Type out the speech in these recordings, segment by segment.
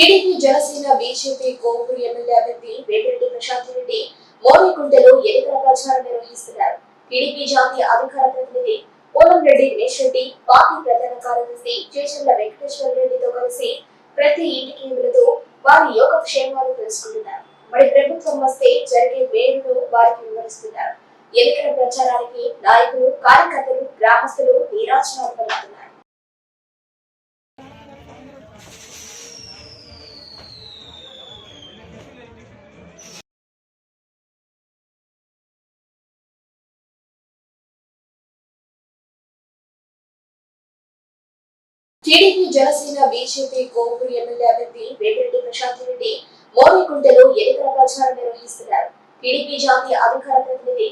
TDP Janasena BJP Kovuru MLA అభ్యర్థి వేమిరెడ్డి ప్రశాంత్ రెడ్డి మోరికుంటలో ఎన్నికల ప్రచారం నిర్వహిస్తున్నారు. టీడీపీ జాతీయ అధికార ప్రతినిధి రెడ్డి దినేష్ రెడ్డి పార్టీ ప్రధాన కార్యదర్శి చేచర్ల వెంకటేశ్వర రెడ్డితో కలిసి ప్రతి ఇంటికి వెళుతూ వారి యోగక్షేమాలు తెలుసుకుంటున్నారు. మరి ప్రభుత్వం వస్తే జరిగే మేలును వారికి వివరిస్తున్నారు. ఎన్నికల ప్రచారానికి నాయకులు కార్యకర్తలు గ్రామస్తులు నీరాజనాలు పలుకుతున్నారు. TDP Janasena BJP Kovur MLA అభ్యర్థి వేమిరెడ్డి ప్రశాంత్ రెడ్డి మోరికుంటలో ఎన్నికల ప్రచారం నిర్వహిస్తున్నారు. టీడీపీ జాతీయ అధికార ప్రతినిధి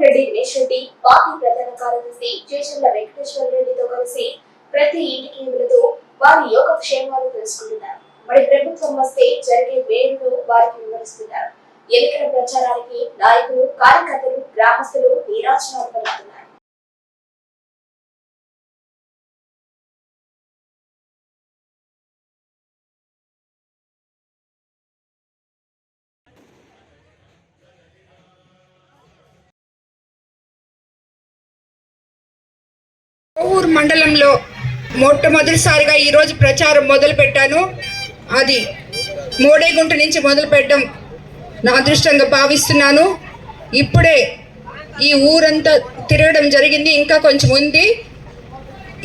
రెడ్డి దినేష్ రెడ్డి పార్టీ ప్రధాన కార్యదర్శి చేచర్ల వెంకటేశ్వర రెడ్డితో కలిసి ప్రతి ఇంటికి వెళుతూ వారి యోగక్షేమాలు తెలుసుకుంటున్నారు. మరి ప్రభుత్వం వస్తే జరిగే మేలును వారికి వివరిస్తున్నారు. ఎన్నికల ప్రచారానికి నాయకులు కార్యకర్తలు గ్రామస్తులు నీరాజనాలు పలుకుతున్నారు. ఊరు మండలంలో మొట్టమొదటిసారిగా ఈరోజు ప్రచారం మొదలు పెట్టాను అది మోడేగుంట నుంచి మొదలు పెట్టడం నా అదృష్టంగా భావిస్తున్నాను. ఇప్పుడే ఈ ఊరంతా తిరగడం జరిగింది. ఇంకా కొంచెం ఉంది.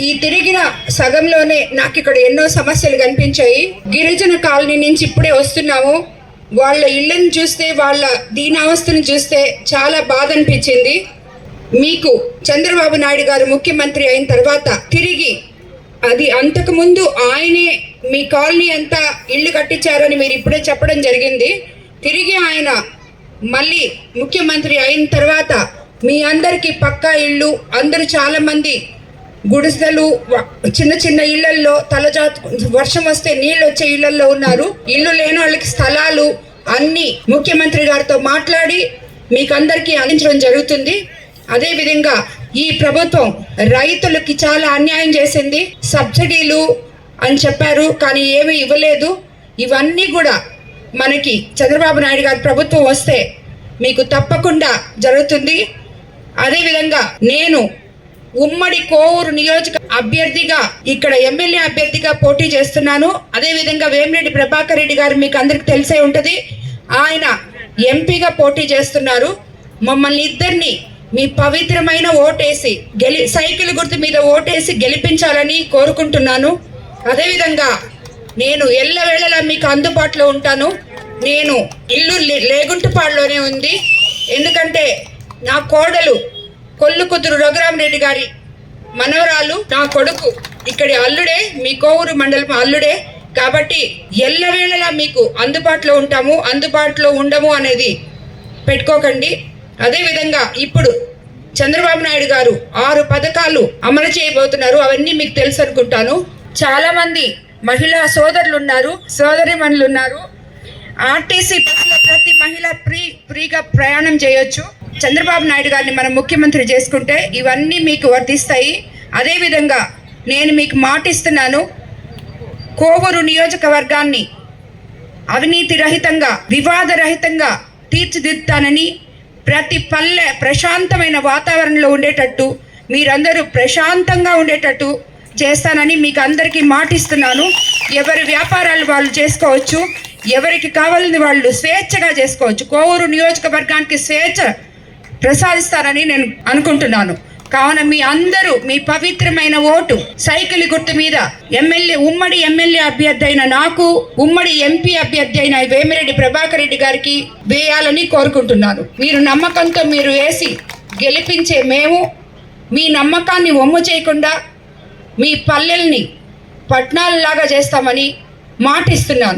ఈ తిరిగిన సగంలోనే నాకు ఇక్కడ ఎన్నో సమస్యలు కనిపించాయి. గిరిజన కాలనీ నుంచి ఇప్పుడే వస్తున్నాము. వాళ్ళ ఇళ్ళని చూస్తే వాళ్ళ దీనావస్థను చూస్తే చాలా బాధ అనిపించింది. మీకు చంద్రబాబు నాయుడు గారు ముఖ్యమంత్రి అయిన తర్వాత తిరిగి అది అంతకుముందు ఆయనే మీ కాలనీ అంతా ఇల్లు కట్టించారని మీరు ఇప్పుడే చెప్పడం జరిగింది. తిరిగి ఆయన మళ్ళీ ముఖ్యమంత్రి అయిన తర్వాత మీ అందరికీ పక్కా ఇల్లు అందరూ చాలామంది గుడిసెలు చిన్న చిన్న ఇళ్ళల్లో తలజాతు వర్షం వస్తే నీళ్ళు వచ్చే ఇళ్ళల్లో ఉన్నారు. ఇల్లు లేని వాళ్ళకి స్థలాలు అన్ని ముఖ్యమంత్రి గారితో మాట్లాడి మీకు అందరికీ అందించడం జరుగుతుంది. అదేవిధంగా ఈ ప్రభుత్వం రైతులకి చాలా అన్యాయం చేసింది సబ్సిడీలు అని చెప్పారు కానీ ఏమీ ఇవ్వలేదు. ఇవన్నీ కూడా మనకి చంద్రబాబు నాయుడు గారి ప్రభుత్వం వస్తే మీకు తప్పకుండా జరుగుతుంది. అదేవిధంగా నేను ఉమ్మడి కోవూరు నియోజక అభ్యర్థిగా ఇక్కడ ఎమ్మెల్యే అభ్యర్థిగా పోటీ చేస్తున్నాను. అదేవిధంగా వేమిరెడ్డి ప్రభాకర్ రెడ్డి గారు మీకు అందరికి తెలిసే ఉంటుంది. ఆయన ఎంపీగా పోటీ చేస్తున్నారు. మమ్మల్ని ఇద్దరిని మీ పవిత్రమైన ఓటేసి గెలి సైకిల్ గుర్తు మీద ఓటేసి గెలిపించాలని కోరుకుంటున్నాను. అదేవిధంగా నేను ఎల్లవేళలా మీకు అందుబాటులో ఉంటాను. నేను ఇల్లు లే- లేగుంటుపాడులోనే ఉంది. ఎందుకంటే నా కోడలు కొల్లు కుదురు రఘురామరెడ్డి గారి మనవరాలు నా కొడుకు ఇక్కడి అల్లుడే మీ కోవూరు మండలం అల్లుడే. కాబట్టి ఎల్లవేళలా మీకు అందుబాటులో ఉంటాము అందుబాటులో ఉండము అనేది పెట్టుకోకండి. అదేవిధంగా ఇప్పుడు చంద్రబాబు నాయుడు గారు ఆరు పథకాలు అమలు చేయబోతున్నారు. అవన్నీ మీకు తెలుసు అనుకుంటాను. చాలా మంది మహిళా సోదరులు ఉన్నారు సోదరి ఉన్నారు ఆర్టీసీ బస్సులో ప్రతి మహిళ ఫ్రీ ఫ్రీగా ప్రయాణం చేయొచ్చు. చంద్రబాబు నాయుడు గారిని మనం ముఖ్యమంత్రి చేసుకుంటే ఇవన్నీ మీకు వర్తిస్తాయి. అదేవిధంగా నేను మీకు మాటిస్తున్నాను కోవూరు నియోజకవర్గాన్ని అవినీతి రహితంగా వివాద రహితంగా తీర్చిదిద్దుతానని ప్రతి పల్లె ప్రశాంతమైన వాతావరణంలో ఉండేటట్టు మీరందరూ ప్రశాంతంగా ఉండేటట్టు చేస్తానని మీకు అందరికీ మాటిస్తున్నాను. ఎవరి వ్యాపారాలు వాళ్ళు చేసుకోవచ్చు ఎవరికి కావాలని వాళ్ళు స్వేచ్ఛగా చేసుకోవచ్చు. కోవూరు నియోజకవర్గానికి స్వేచ్ఛ ప్రసాదిస్తారని నేను అనుకుంటున్నాను. కావున మీ అందరూ మీ పవిత్రమైన ఓటు సైకిల్ గుర్తు మీద ఎమ్మెల్యే ఉమ్మడి ఎమ్మెల్యే అభ్యర్థి అయిన నాకు ఉమ్మడి ఎంపీ అభ్యర్థి అయిన వేమిరెడ్డి ప్రభాకర్ రెడ్డి గారికి వేయాలని కోరుకుంటున్నాను. మీరు నమ్మకంతో మీరు వేసి గెలిపించే మేము మీ నమ్మకాన్ని ఒమ్ము చేయకుండా మీ పల్లెల్ని పట్నాలలాగా చేస్తామని మాటిస్తున్నాను.